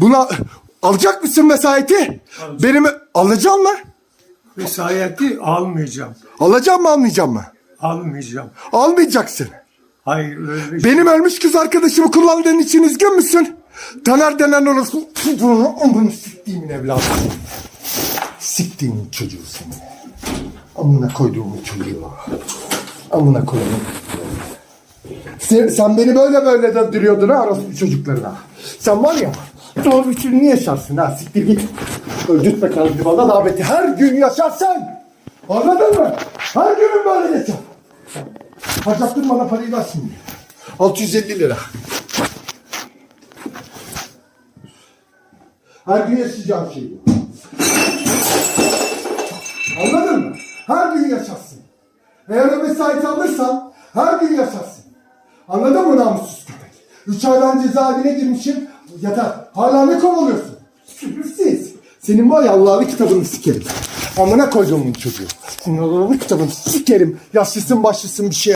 Buna alacak mısın vesayeti? Benim alacağım mı? Vesayeti almayacağım. Alacağım mı almayacağım mı? Almayacağım. Almayacaksın. Hayır öyle bir Benim ölmüş kız arkadaşımı kullandığın için üzgün müsün? Taner denen orası. Amına siktiğimin evladı. Siktiğimin çocuğu seni. Amına koyduğumun çocuğu. Amına koyduğum. Sen, sen beni böyle böyle döndürüyordun ha orospu çocuklarına. Sen var ya doğru için niye yaşarsın ha siktir git. Öldürtme kalbini bana daveti. Her gün yaşarsın. Anladın mı? Her günün böyle geçer. Harcattın bana parayı ver şimdi. 650 lira. Her gün yaşayacağım şey bu. Anladın mı? Her gün yaşarsın. Eğer o vesayeti alırsan her gün yaşarsın. Anladın mı namussuz köpek? Üç aydan cezaevine girmişim. Yeter. Hala ne kovalıyorsun? Sürürsüz. Senin var ya Allah'ın kitabını sikerim. Amına koyduğumun çocuğu. Senin Allah'ın kitabını sikerim. Yaşlısın başlısın bir şey.